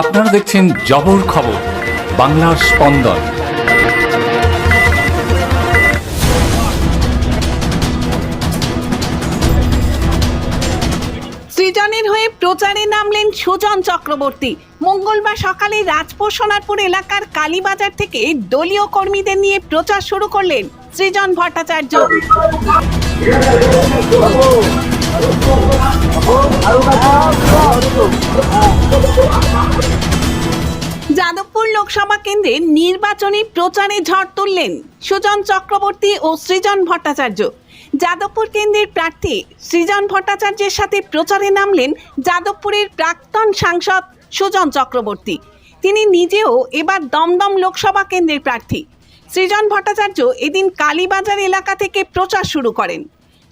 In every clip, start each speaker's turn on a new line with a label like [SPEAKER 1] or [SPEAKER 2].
[SPEAKER 1] আপনারা দেখছেন জবর খবর, বাংলার স্পন্দন।
[SPEAKER 2] সৃজনের হয়ে প্রচারে নামলেন সুজন চক্রবর্তী। মঙ্গলবার সকালে রাজপুর সোনারপুর এলাকার কালীবাজার থেকে দলীয় কর্মীদের নিয়ে প্রচার শুরু করলেন সৃজন ভট্টাচার্য। যাদবপুর লোকসভা কেন্দ্রে নির্বাচনী প্রচারে ঝড় তুললেন সুজন চক্রবর্তী ও সৃজন ভট্টাচার্য। যাদবপুর কেন্দ্রের প্রার্থী সৃজন ভট্টাচার্যের সাথে প্রচারে নামলেন যাদবপুরের প্রাক্তন সাংসদ সুজন চক্রবর্তী। তিনি নিজেও এবার দমদম লোকসভা কেন্দ্রের প্রার্থী। সৃজন ভট্টাচার্য এদিন কালীবাজার এলাকা থেকে প্রচার শুরু করেন।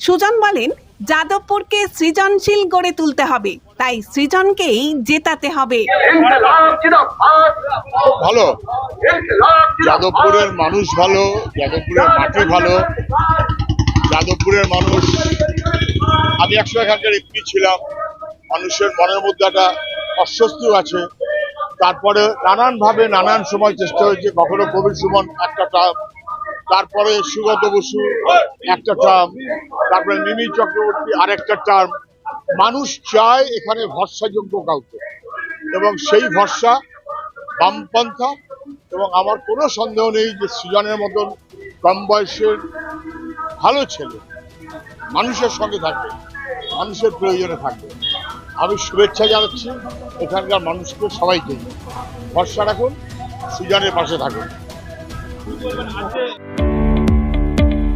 [SPEAKER 2] সুজন বলেন যাদবপুরকে সৃজনশীল গড়ে তুলতে হবে। তাই সৃজনকেই জেতাতে হবে।
[SPEAKER 3] ভালো। যাদবপুরের মানুষ ভালো, যাদবপুরের মাটি ভালো। যাদবপুরের মানুষ, আমি একশো এখানকার এমপি ছিলাম। মানুষের মনের মধ্যে একটা অস্বস্তিও আছে। তারপরে নানানভাবে নানান সময় চেষ্টা হয়েছে। কখনো কবির সুমন একটা তারপরে সুগত বসু, একটা টার্ম তারপরে মিমি চক্রবর্তী, আরেকটা টার্ম মানুষ চায় এখানে ভরসাযোগ্য কাউকে। এবং সেই ভরসা বামপন্থা, এবং আমার কোনো সন্দেহ নেই যে সৃজনের মতন কম বয়সের ভালো ছেলে মানুষের সঙ্গে থাকবে, মানুষের প্রয়োজনে থাকবে। আমি শুভেচ্ছা জানাচ্ছি এখানকার মানুষকে সবাইকে। ভরসা রাখুন, সৃজনের পাশে থাকুন।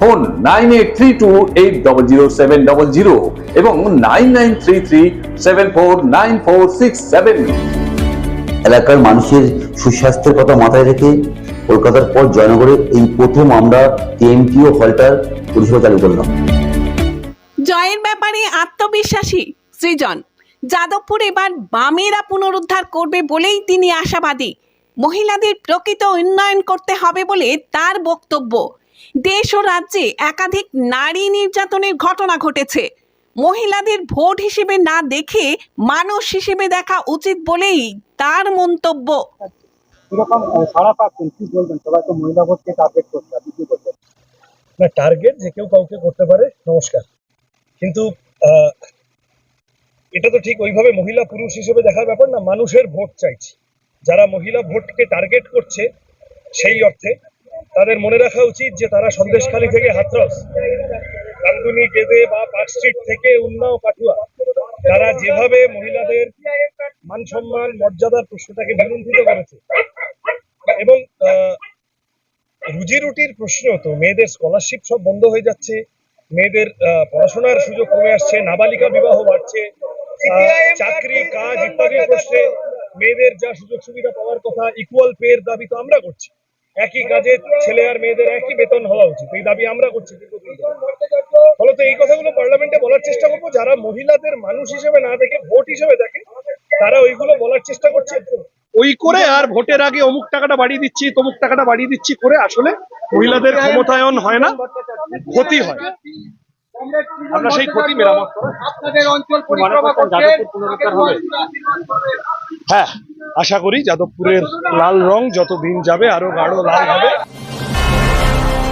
[SPEAKER 4] phone nine eight three two eight double zero seven double zero এবং nine nine three three seven four nine four six seven.
[SPEAKER 5] এলাকার মানুষের সুস্বাস্থ্যের কথা মাথায় রেখে কলকাতার পর জয়নগরে এই প্রথম আমরা টিএমটিও হলটার পরিষেবা চালু করলাম।
[SPEAKER 2] জয়ের ব্যাপারে আত্মবিশ্বাসী সৃজন। যাদবপুর এবার বামেরা পুনরুদ্ধার করবে বলেই তিনি আশাবাদী। মহিলাদের প্রকৃত উন্নয়ন করতে হবে বলে তার বক্তব্য। দেশ ও রাজ্যে একাধিক নারী নির্যাতনের ঘটনা ঘটেছে। মহিলাদের ভোট হিসেবে না দেখে মানুষ হিসেবে দেখা উচিত বলেই তার মন্তব্য।
[SPEAKER 6] কীরকম আহ, পাচ্ছেন কি বলবেন? সবাই তো মহিলা ভোটকে টার্গেট করছে আপনি কি বলবেন?
[SPEAKER 7] না টার্গেট যে কেউ কাউকে করতে পারে নমস্কার। কিন্তু আহ, এটা তো ঠিক ওইভাবে মহিলা পুরুষ হিসেবে দেখার ব্যাপার না মানুষের ভোট চাইছি। যারা মহিলা ভোটকে টার্গেট করছে সেই অর্থে তাদের মনে রাখা উচিত যে তারা সন্দেশখালী থেকে হাতরস কান্দুনি গেদে বা পার্ক স্ট্রিট থেকে উন্নাও কাটুয়া তারা যেভাবে মহিলাদের মান সম্মান মর্যাদার প্রশ্নটাকে বিলুণ্ঠিত করেছে। এবং রুজি রুটির প্রশ্ন তো মেয়েদের স্কলারশিপ সব বন্ধ হয়ে যাচ্ছে মেয়েদের আহ, পড়াশোনার সুযোগ কমে আসছে নাবালিকা বিবাহ বাড়ছে চাকরি কাজ ইত্যাদির প্রশ্নে মেয়েদের যা সুযোগ সুবিধা পাওয়ার কথা ইকুয়াল পে এর দাবি তো আমরা করছি। একই কাজে ছেলে আর মেয়েদের একই বেতন হওয়া উচিত। এই দাবি আমরা করছি। ফলত এই কথাগুলো পার্লামেন্টে বলার চেষ্টা করব। যারা মহিলাদের মানুষ হিসেবে না দেখে ভোট হিসেবে দেখে তারা ওইগুলো বলার চেষ্টা করছে। ওই করে আর ভোটের আগে অমুক টাকাটা বাড়িয়ে দিচ্ছি তমুক টাকাটা বাড়িয়ে দিচ্ছি করে আসলে মহিলাদের ক্ষমতায়ন হয় না ক্ষতি হয়। আমরা সেই ক্ষতি মেরামত করার
[SPEAKER 6] আপনাদের অঞ্চল পরিক্রমা করছেন
[SPEAKER 7] হ্যাঁ। আশা করি যাদবপুরের লাল রং যত দিন যাবে আরও গাঢ় লাল হবে।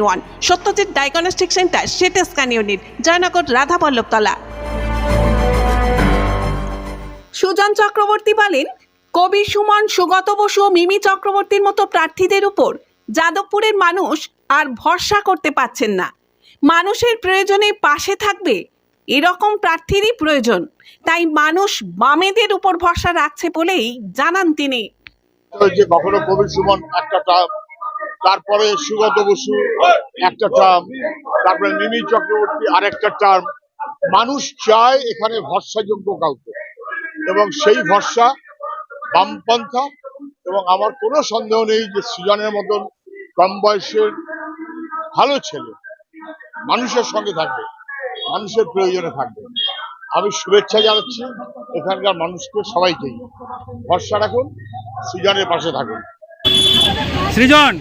[SPEAKER 2] one. Satyajit diagnostic centre scan unit, Joynagar Sujan Chakraborty বলেন কবি সুমন, সুগত বসু, মিমি চক্রবর্তীর মতো প্রার্থীদের উপর। যাদবপুরের মানুষ আর ভরসা করতে পারছেন না। মানুষের প্রয়োজনে পাশে থাকবে এরকম প্রার্থীরই প্রয়োজন। তাই মানুষ বামেদের উপর ভরসা রাখছে বলেই জানান তিনি।
[SPEAKER 3] যে কখনো কবির সুমন একটা তারপরে সুগত বসু, একটা টার্ম তারপরে মিমি চক্রবর্তী, আরেকটা টার্ম মানুষ চায় এখানে ভরসাযোগ্য কাউকে। এবং সেই ভরসা বামপন্থা, এবং আমার কোনো সন্দেহ নেই যে সৃজনের মতন কম বয়সের ভালো ছেলে মানুষের সঙ্গে থাকবে, মানুষের প্রয়োজনে থাকবে। আমি শুভেচ্ছা জানাচ্ছি এখানকার মানুষকে সবাইকেই। ভরসা রাখুন, সৃজনের পাশে থাকুন।
[SPEAKER 6] সৃজন!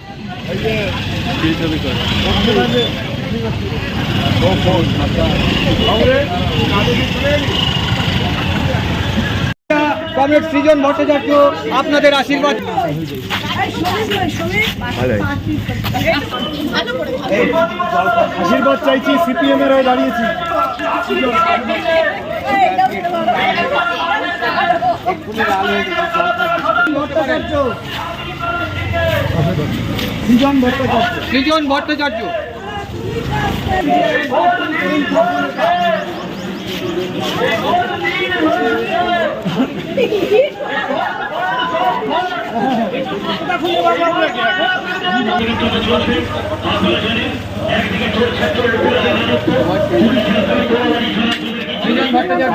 [SPEAKER 6] কমরেড সৃজন ভট্টাচার্য আপনাদের আশীর্বাদ। আশীর্বাদ চাইছি সিপিএম এর দাঁড়িয়েছি। ভট্টাচার্য সৃজন ভট্টাচার্য। সৃজন ভট্টাচার্য। ভট্টাচার্য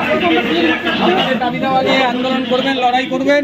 [SPEAKER 6] দাবি দাওয়া নিয়ে আন্দোলন করবেন লড়াই করবেন।